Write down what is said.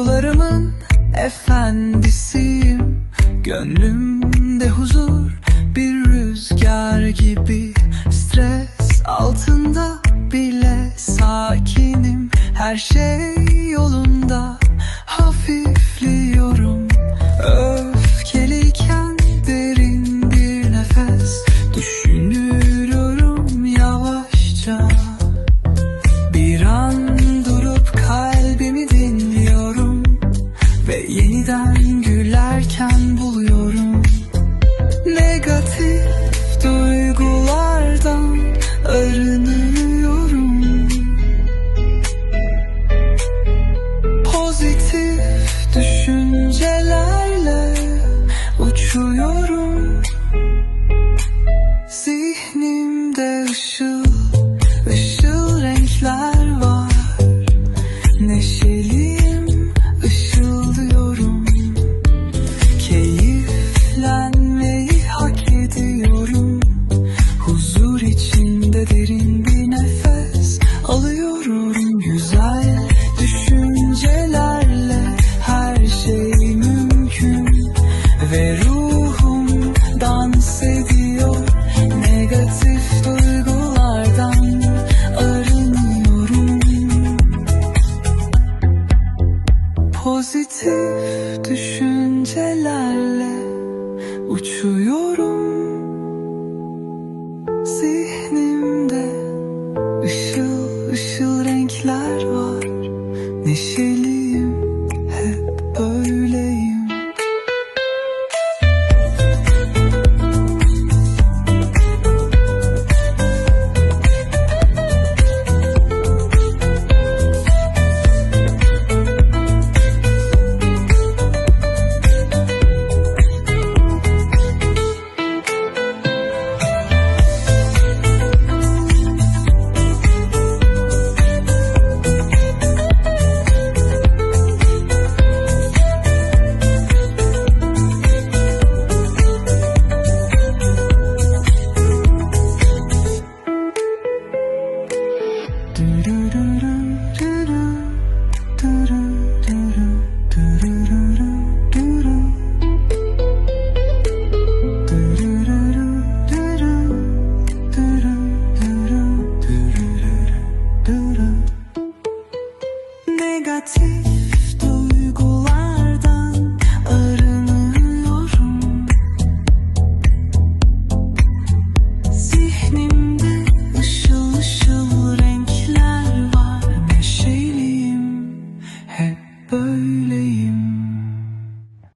Duygularımın efendisiyim. Gönlümde huzur bir rüzgar gibi Stres altında bile sakinim. Her şey yolunda. yeniden gülerken buluyorum Negatif duygular. Pozitif düşüncelerle uçuyorum. Zihnimde ışıl ışıl renkler var Neşeliyim. 내가 지